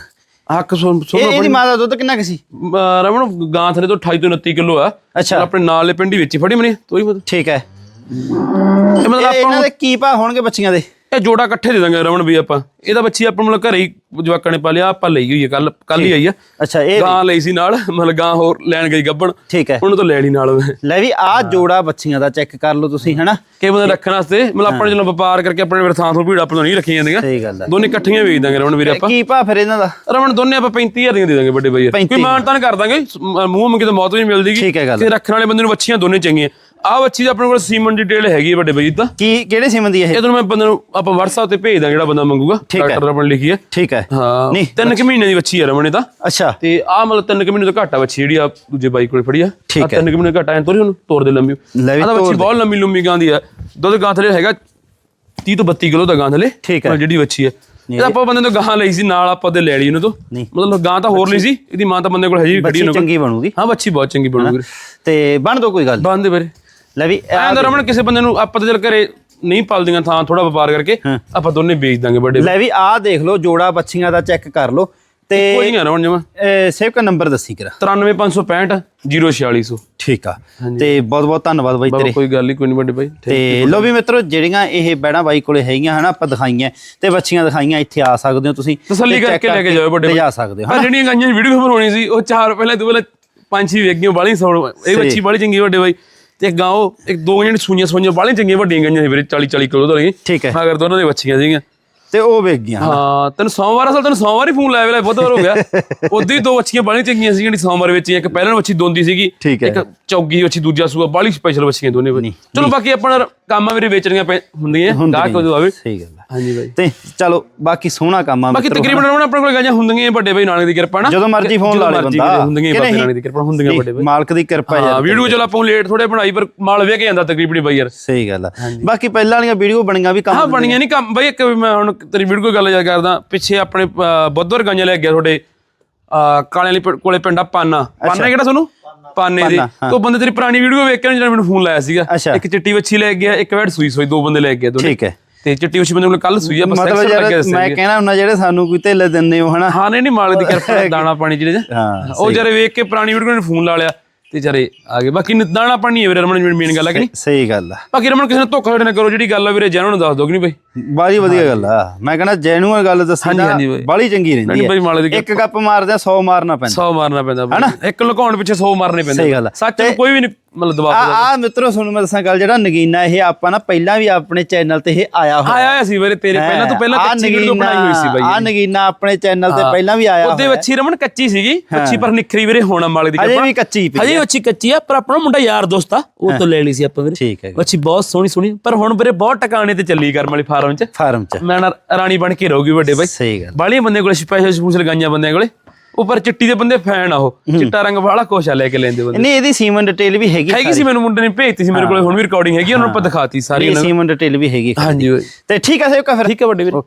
Speaker 2: ਹੱਕ ਸੁਣ
Speaker 1: ਇਹ
Speaker 2: ਸੁਣ
Speaker 1: ਇਹਦੀ ਮਾਂ ਦਾ ਦੁੱਧ ਕਿੰਨਾ ਕੁ ਸੀ?
Speaker 2: ਅਹ ਰਮਣ ਗਾਂ ਥਲੇ ਤੋਂ 28 ਤੋਂ 29 ਕਿਲੋ ਆ।
Speaker 1: ਅੱਛਾ।
Speaker 2: ਆਪਣੇ ਨਾਲ ਦੇ ਪਿੰਡੀ ਵਿੱਚ ਹੀ ਫੜੀ ਮਨੀ ਤੋਈ
Speaker 1: ਠੀਕ ਹੈ।
Speaker 2: ਇਹ ਮਤਲਬ
Speaker 1: ਇਹ-
Speaker 2: ਆਪਾਂ
Speaker 1: ਇਹਨਾਂ
Speaker 2: ਨੂੰ
Speaker 1: ਦੇ ਕੀ ਭਾ ਹੋਣਗੇ ਬੱਚੀਆਂ ਦੇ?
Speaker 2: ਇਹ ਜੋੜਾ ਇਕੱਠੇ ਦੇ ਦਾਂਗੇ ਰਮਨ ਵੀ ਆਪਾਂ। ਇਹਦਾ ਬੱਚੀ ਆਪਾਂ ਮਤਲਬ ਘਰੇ ਹੀ ਜਵਾਕਾਂ ਨੇ ਪਾਲਿਆ ਆਪਾਂ ਲਈ ਹੋਈ ਹੈ ਕੱਲ ਕੱਲ ਹੀ ਆਈ ਆ
Speaker 1: ਅੱਛਾ ਇਹ
Speaker 2: ਗਾਂ ਲਈ। ਸੀ ਨਾਲ ਮਤਲਬ ਗਾਂ ਹੋਰ ਲੈਣ ਗਈ ਗੱਬਣ।
Speaker 1: ਠੀਕ ਹੈ।
Speaker 2: ਉਹਨੂੰ ਤਾਂ ਲੈ ਲਈ ਨਾਲ।
Speaker 1: ਲੈ ਵੀ ਆ ਜੋੜਾ ਬੱਚੀਆਂ ਦਾ ਚੈੱਕ ਕਰ ਲਓ ਤੁਸੀਂ ਹਨਾ?
Speaker 2: ਕਿ ਬੰਦੇ ਰੱਖਣ ਵਾਸਤੇ ਮਤਲਬ ਆਪਾਂ ਜਦੋਂ ਵਪਾਰ ਕਰਕੇ ਆਪਣੇ ਫਿਰ ਥਾਂ ਤੋਂ ਭੀੜ ਆਪਾਂ ਨਹੀਂ ਰੱਖੀਆਂ ਜਾਂਦੀਆਂ।
Speaker 1: ਸਹੀ ਗੱਲ ਹੈ।
Speaker 2: ਦੋਨੇ ਇਕੱਠੀਆਂ ਵੇਚ ਦਾਂਗੇ ਰਮਨ ਵੀਰੇ ਆਪਾਂ।
Speaker 1: ਕੀ ਭਾ ਫਿਰ ਇਹਨਾਂ ਦਾ?
Speaker 2: ਰਮਨ ਦੋਨੇ ਆਪਾਂ 35000 ਦੀਆਂ ਦੇ ਦਾਂਗੇ ਵੱਡੇ ਬਾਈ। ਯਾਰ।
Speaker 1: 35
Speaker 2: ਕੋਈ ਮਾਨ ਤਾਂ ਨਹੀਂ ਕਰ ਦਾਂਗੇ ਮੂੰਹ ਮੰਗੇ ਤਾਂ ਮੌਤ ਵੀ ਨਹੀਂ ਮਿਲਦੀਗੀ
Speaker 1: ਠੀਕ ਹੈ ਗੱਲ।
Speaker 2: ਤੇ ਰੱਖਣ ਵਾਲੇ ਬੰਦੇ ਨੂੰ ਬੱਚੀਆਂ ਦੋਨੇ ਚੰਗੀਆਂ। ਆਹ ਬੱਚੀ ਦਾ ਆਪਣੇ ਕੋਲ ਸੀਮਨ ਡਿਟੇਲ ਹੈਗੀ ਹੈ ਵੱਡੇ ਬਾਈ ਤਾਂ।
Speaker 1: ਕੀ ਕਿਹੜੇ ਸਿਮ ਦੀ ਇਹ?
Speaker 2: ਇਹ ਤੁਹਾਨੂੰ ਮੈਂ ਬੰਦੇ ਨੂੰ ਆਪਾਂ WhatsApp ਤੇ ਭੇਜ ਦਾਂ ਜਿਹੜਾ ਬੰਦਾ ਮੰਗੂਗਾ। ਡਾਕਟਰ ਰਮਨ ਲਿਖੀ ਹੈ
Speaker 1: ਠੀਕ ਹੈ।
Speaker 2: ਹਾਂ
Speaker 1: ਨਹੀਂ,
Speaker 2: ਤਿੰਨ ਕੁ ਮਹੀਨੇ ਦੀ ਬੱਚੀ ਹੈ ਇਹ ਤਾਂ।
Speaker 1: ਅੱਛਾ।
Speaker 2: ਤੇ ਆਹ ਮਤਲਬ ਤਿੰਨ ਕੁ ਮਹੀਨੇ ਤੋਂ ਘੱਟ ਆ ਬੱਚੀ ਜਿਹੜੀ ਆ ਦੂਜੇ ਬਾਈ ਕੋਲੇ ਫੜੀ ਆ।
Speaker 1: ਠੀਕ
Speaker 2: ਆਹ ਤਿੰਨ ਕੁ ਮਹੀਨੇ ਘੱਟ ਆ ਤੋਰੀ ਉਹਨੂੰ ਤੋੜ ਦੇ ਲੰਮੀ।
Speaker 1: ਲੈ ਵੀ
Speaker 2: ਆਹ ਤਾਂ
Speaker 1: ਤੋੜ
Speaker 2: ਬੱਚੀ
Speaker 1: ਦੇ।
Speaker 2: ਬਹੁਤ ਲੰਮੀ ਲੰਮੀ ਗਾਂ ਦੀ ਆ। ਦੁੱਧ ਗਾਂ ਥਲੇ ਹੈਗਾ 30 ਤੋਂ 32 ਕਿਲੋ ਦਾ ਗਾਂ ਥਲੇ
Speaker 1: ਠੀਕ ਹੈ।
Speaker 2: ਜਿਹੜੀ ਬੱਚੀ ਹੈ ਇਹ ਆਪਾਂ ਬੰਦੇ ਤੋਂ ਗਾਂ ਲਈ ਸੀ ਨਾਲ ਆਪਾਂ ਉਹਦੇ ਲੈ ਲਈ ਉਹਨੂੰ ਤੋਂ। ਮਤਲਬ ਗਾਂ ਤਾਂ ਹੋਰ ਲਈ ਸੀ ਇਹਦੀ ਮਾਂ ਤਾਂ ਬੰਦੇ ਕੋਲ ਹਜੇ ਵੀ ਖੜੀ ਉਹਨਾਂ
Speaker 1: ਚੰਗੀ ਬਣੂਗੀ।
Speaker 2: ਹਾਂ ਬੱਚੀ ਬਹੁਤ ਚੰਗੀ ਬਣੂਗੀ।
Speaker 1: ਤੇ ਬਣ ਦੋ ਕੋਈ ਗੱਲ।
Speaker 2: ਬੰਦ ਦੇ ਵੀਰੇ।
Speaker 1: ਲੈ ਵੀ
Speaker 2: ਐਂ ਤਾਂ ਰਮਣ ਕਿਸੇ ਬੰਦੇ ਨੂੰ ਆਪਾਂ ਤਾਂ ਚਲ ਘਰੇ ਨਹੀਂ ਪਾਲਦੀਆਂ ਥਾਂ ਥੋੜਾ ਵਪਾਰ ਕਰਕੇ ਆਪਾਂ ਦੋਨੇ ਵੇਚ ਦਾਂਗੇ ਵੱਡੇ
Speaker 1: ਲੈ ਵੀ ਆ ਦੇਖ ਲਓ ਜੋੜਾ ਬੱਚੀਆਂ ਦਾ ਚੈੱਕ ਕਰ ਲਓ ਤੇ
Speaker 2: ਕੋਈ ਨਹੀਂ ਰਮਣ ਜਮਾ।
Speaker 1: ਸੇਵ ਕਾ ਨੰਬਰ ਦੱਸੀ ਕਰਾ।
Speaker 2: 93565 04600
Speaker 1: ਠੀਕ ਆ। ਤੇ ਬਹੁਤ ਬਹੁਤ ਧੰਨਵਾਦ ਬਾਈ ਤੇਰੇ।
Speaker 2: ਕੋਈ ਗੱਲ ਨਹੀਂ ਕੋਈ ਨਹੀਂ ਵੱਡੇ ਬਾਈ।
Speaker 1: ਤੇ ਲੋ ਵੀ ਮਿੱਤਰੋ ਜਿਹੜੀਆਂ ਇਹ ਬੈਣਾ ਬਾਈ ਕੋਲੇ ਹੈਗੀਆਂ ਹਨਾ ਆਪਾਂ ਦਿਖਾਈਆਂ ਤੇ ਬੱਚੀਆਂ ਦਿਖਾਈਆਂ ਇੱਥੇ ਆ ਸਕਦੇ ਹੋ ਤੁਸੀਂ
Speaker 2: ਤਸੱਲੀ ਕਰਕੇ ਲੈ ਕੇ ਜਾਓ ਵੱਡੇ
Speaker 1: ਲਿਜਾ ਸਕਦੇ ਹੋ
Speaker 2: ਆ ਜਿਹੜੀਆਂ ਗਾਈਆਂ ਦੀ ਵੀਡੀਓ ਬਣਾਉਣੀ ਸੀ ਉਹ ਚਾਰ ਪਹਿਲਾਂ ਤੂੰ ਪਹਿਲਾਂ ਪੰਜ ਛੇ ਵੇਗੀਆਂ ਬਾਲੀ ਸੌਣ ਇਹ ਬੱਚੀ ਬਾਲੀ ਚੰਗੀ ਵੱਡੇ ਬਾਈ। ਤੇ ਗਾਂ ਉਹ ਇੱਕ ਦੋ ਜਿਹੜੀਆਂ ਸੂਈਆਂ ਸੂਈਆਂ ਬਾਲੀ ਚੰਗੀਆਂ ਵੱਡੀਆਂ ਗਾਈਆਂ ਸੀ ਵੀਰੇ 40 40 ਕਿਲੋ ਤੋਂ
Speaker 1: ਠੀਕ ਹੈ।
Speaker 2: ਮਗਰ ਦੋਨਾਂ ਦੇ ਬੱਚੀਆਂ ਸੀਗੀਆਂ।
Speaker 1: ਤੇ ਉਹ ਵੇਖ ਗਈਆਂ
Speaker 2: ਹਾਂ ਤੈਨੂੰ ਸੋਮਵਾਰ ਅਸਲ ਤੈਨੂੰ ਸੋਮਵਾਰ ਹੀ ਫੋਨ ਲਾਇਆ ਵੇਲੇ ਬਹੁਤ ਵਾਰ ਹੋ ਗਿਆ। ਉਦੋਂ ਹੀ ਦੋ ਬੱਚੀਆਂ ਬਾਲੀ ਚੰਗੀਆਂ ਸੀ ਜਿਹੜੀ ਸੋਮਵਾਰ ਵਿੱਚ ਇੱਕ ਪਹਿਲਾਂ ਬੱਚੀ ਦੋਂਦੀ ਸੀਗੀ
Speaker 1: ਠੀਕ ਹੈ।
Speaker 2: ਇੱਕ ਚੌਗੀ ਬੱਚੀ ਦੂਜਾ ਸੂਆ ਬਾਲੀ ਸਪੈਸ਼ਲ ਬੱਚੀਆਂ ਦੋਨੇ। ਚਲੋ ਬਾਕੀ ਆਪਣਾ ਕੰਮ ਆ ਵੀਰੇ ਵੇਚਣੀਆਂ ਹੁੰਦੀਆਂ ਗਾਹਕ ਕਦੋਂ ਆਵੇ।
Speaker 1: ਗੱਲ। ਆ
Speaker 2: ਹਾਂਜੀ ਬਾਈ।
Speaker 1: ਤੇ ਚਲੋ ਬਾਕੀ ਸੋਹਣਾ ਕੰਮ ਆ
Speaker 2: ਬਾਕੀ। ਤਕਰੀਬਨ ਉਹਨਾਂ ਆਪਣੇ ਕੋਲ ਗਾਈਆਂ ਹੁੰਦੀਆਂ ਵੱਡੇ ਬਾਈ ਨਾਨਕ ਦੀ ਕਿਰਪਾ ਨਾਲ
Speaker 1: ਜਦੋਂ ਮਰਜ਼ੀ ਫੋਨ ਲਾ ਲੇ ਬੰਦਾ।
Speaker 2: ਹੁੰਦੀਆਂ ਬਾਬੇ? ਨਾਨਕ ਦੀ ਕਿਰਪਾ ਹੁੰਦੀਆਂ ਵੱਡੇ ਬਾਈ।
Speaker 1: ਮਾਲਕ ਦੀ ਕਿਰਪਾ
Speaker 2: ਹਾਂ
Speaker 1: ਯਾਰ
Speaker 2: ਵੀਡੀਓ ਚਲ ਆਪਾਂ ਲੇਟ ਥੋੜੇ ਬਣਾਈ ਪਰ ਮਾਲ ਵੇਖ ਕੇ ਜਾਂਦਾ ਤਕਰੀਬਨ ਬਾਈ ਯਾਰ।
Speaker 1: ਸਹੀ ਗੱਲ ਆ। ਬਾਕੀ ਪਹਿਲਾਂ ਵਾਲੀਆਂ ਵੀਡੀਓ ਬਣੀਆਂ ਵੀ ਕੰਮ
Speaker 2: ਹਾਂ ਬਣੀਆਂ ਨਹੀਂ ਕੰਮ। ਬਾਈ ਇੱਕ ਵੀ ਮੈਂ ਹੁਣ ਤੇਰੀ ਵੀਡੀਓ ਗੱਲ ਯਾਦ ਕਰਦਾ ਪਿੱਛੇ ਆਪਣੇ ਬੁੱਧਵਾਰ ਗਾਈਆਂ ਲੈ ਗਿਆ ਤੁਹਾਡੇ ਕਾਲੇ ਵਾਲੀ ਕੋਲੇ ਪਿੰਡਾ ਪਾਨਾ। ਪਾਨਾ ਕਿਹੜਾ ਤੁਹਾਨੂੰ? ਪਾਨੇ। ਦੇ। ਤੋਂ ਬੰਦੇ ਤੇਰੀ ਪੁਰਾਣੀ ਵੀਡੀਓ ਵੇਖ ਕੇ ਜਿਹੜਾ ਮੈਨੂੰ ਫੋਨ ਲਾਇਆ ਸੀਗਾ। ਇੱਕ ਚਿੱਟੀ ਵੱਛੀ ਲੈ ਗਿਆ ਇੱਕ ਵੈੜ ਸੂਈ ਸੂਈ ਦੋ ਬੰਦੇ ਲੈ ਗਿਆ ਦੋਨੇ
Speaker 1: ਠੀਕ ਹੈ।
Speaker 2: ਤੇ ਚਿੱਟੀ ਵੱਛੀ ਬੰਦੇ ਕੋਲ ਕੱਲ ਸੂਈ ਆ ਬਸ
Speaker 1: ਮਤਲਬ ਯਾਰ ਮੈਂ ਕਹਿਣਾ ਹੁੰਦਾ ਜਿਹੜੇ ਸਾਨੂੰ ਕੋਈ ਧੇਲੇ ਦਿੰਦੇ ਹੋ ਹਨਾ?
Speaker 2: ਹਾਂ ਨਹੀਂ ਨਹੀਂ ਮਾਲਕ ਦੀ ਕਿਰਪਾ ਦਾਣਾ ਪਾਣੀ ਜਿਹੜੇ
Speaker 1: ਹਾਂ
Speaker 2: ਉਹ ਜਰੇ ਵੇਖ ਕੇ ਪੁਰਾਣੀ ਵੀਡੀਓ ਨੇ ਫੋਨ ਲਾ ਲਿਆ ਤੇ ਜਰੇ ਆ ਗਏ। ਬਾਕੀ ਨ- ਦਾਣਾ ਪਾਣੀ ਹੈ ਵੀਰੇ ਰਮਨ ਮੇਨ ਗੱਲ ਹੈ ਕਿ ਨਹੀਂ?
Speaker 1: ਸਹੀ ਗੱਲ ਆ।
Speaker 2: ਬਾਕੀ ਰਮਨ ਕਿਸੇ ਨੇ ਧੋਖਾ ਨਾਲ ਕਰੋ ਜਿਹੜੀ ਗੱਲ ਆ ਵੀਰੇ ਜੈਨੂਨ ਨੂੰ ਦੱਸ ਦੋ ਕਿ ਨਹੀਂ ਬਾਈ?
Speaker 1: ਬਾਲੀ ਵਧੀਆ ਗੱਲ ਆ। ਮੈਂ ਕਹਿੰਦਾ ਜੈਨੂਅਲ ਗੱਲ ਦੱਸੀ
Speaker 2: ਹਾਂਜੀ,
Speaker 1: ਨਾ
Speaker 2: ਹਾਂਜੀ ਬਾਈ।
Speaker 1: ਬਾਲੀ ਚੰਗੀ ਰਹਿੰਦੀ
Speaker 2: ਨਹੀਂ ਬਾਈ ਮਾਲਕ ਦੀ
Speaker 1: ਹੈ ਇੱਕ ਗੱਪ ਮਾਰਦੇ ਆ 100 ਮਾਰਨਾ ਪੈਂਦਾ।
Speaker 2: 100 ਮਾਰਨਾ ਪੈਂਦਾ ਬਾਈ। ਇੱਕ ਲੁਕਾਉਣ ਪਿੱਛੇ 100 ਮਾਰਨੇ ਪੈਂਦੇ
Speaker 1: ਸਹੀ ਗੱਲ ਆ।
Speaker 2: ਸੱਚ ਨੂੰ ਕੋਈ ਵੀ ਨਹੀਂ ਮਤਲਬ
Speaker 1: ਆ ਆ ਮਿੱਤਰੋ ਤੁਹਾਨੂੰ ਮੈਂ ਦੱਸਾਂ ਗੱਲ ਜਿਹੜਾ ਨਗੀਨਾ ਇਹ ਆਪਾਂ ਨਾ ਪਹਿਲਾਂ ਵੀ ਆਪਣੇ ਚੈਨਲ ਤੇ ਇਹ ਆਇਆ ਹੋਇਆ।
Speaker 2: ਆਇਆ ਹੋਇਆ ਸੀ ਵੀਰੇ ਤੇਰੇ ਪਹਿਲਾਂ ਤੋਂ ਪਹਿਲਾਂ ਕੱਚੀ ਵੀਡੀਓ ਬਣਾਈ ਹੋਈ ਸੀ ਬਾਈ
Speaker 1: ਆਹ ਨਗੀਨਾ ਆਪਣੇ ਚੈਨਲ ਤੇ ਪਹਿਲਾਂ ਵੀ ਆਇਆ
Speaker 2: ਉਹਦੇ ਵੱਛੀ ਰਮਨ ਕੱਚੀ ਸੀਗੀ ਵੱਛੀ ਪਰ ਨਿਖਰੀ ਵੀਰੇ ਹੋਣਾ ਮਾਲਕ ਦੀ
Speaker 1: ਅਜੇ
Speaker 2: ਕਿਰਪਾ।
Speaker 1: ਵੀ ਕੱਚੀ ਪਈ
Speaker 3: ਹਜੇ ਵੱਛੀ ਕੱਚੀ ਆ ਪਰ ਆਪਣਾ ਮੁੰਡਾ ਯਾਰ ਦੋਸਤ ਆ ਉਹ ਤੋਂ ਲੈ ਲਈ ਸੀ ਆਪਾਂ ਵੀਰੇ।
Speaker 1: ਠੀਕ ਹੈ
Speaker 3: ਵੱਛੀ ਬਹੁਤ ਸੋਹਣੀ ਸੋਹਣੀ
Speaker 2: ਪਰ ਹੁਣ ਵੀਰੇ ਬਹੁਤ ਟਿਕਾਣੇ ਤੇ ਚੱਲੀ ਕਰਮ ਵਾਲੀ ਫਾਰਮ 'ਚ?
Speaker 1: ਫਾਰਮ ਚ।
Speaker 2: ਮੈਂ ਨਾ ਰਾਣੀ ਬਣ ਕੇ ਰਹੂਗੀ ਵੱਡੇ ਬਾਈ।
Speaker 1: ਸਹੀ ਗੱਲ।
Speaker 2: ਬਾਲੀਆਂ ਬੰਦੇ ਕੋਲੇ ਸਪੈਸ਼ਲ ਸਪੂਸ ਲਗਾਈਆਂ ਬੰਦਿਆਂ ਕੋਲੇ। ਉੱਪਰ ਚਿੱਟੀ ਦੇ ਬੰਦੇ ਫੈਨ ਆ ਉਹ। ਚਿੱਟਾ ਰੰਗ ਵਾਲਾ ਕੋਸ਼ਾ ਲੈ ਕੇ ਲੈਂਦੇ ਬੰਦੇ।
Speaker 1: ਨਹੀਂ ਇਹਦੀ ਸੀਮਨ ਡਿਟੇਲ ਵੀ ਹੈਗੀ
Speaker 2: ਹੈਗੀ ਸੀ ਮੈਨੂੰ ਮੁੰਡੇ ਨੇ ਭੇਜਤੀ ਸੀ ਮੇਰੇ ਕੋਲੇ ਹੁਣ ਵੀ ਰਿਕਾਰਡਿੰਗ ਹੈਗੀ ਉਹਨਾਂ ਨੂੰ ਆਪਾਂ ਦਿਖਾਤੀ ਸਾਰੀ
Speaker 1: ਇਹ ਸੀਮਨ ਡਿਟੇਲ ਵੀ ਹੈਗੀ।
Speaker 2: ਹਾਂਜੀ
Speaker 1: ਤੇ ਠੀਕ ਹੈ ਸੇਵਕਾ ਫਿਰ।
Speaker 2: ਠੀਕ ਹੈ ਵੱਡੇ ਵੀਰੇ।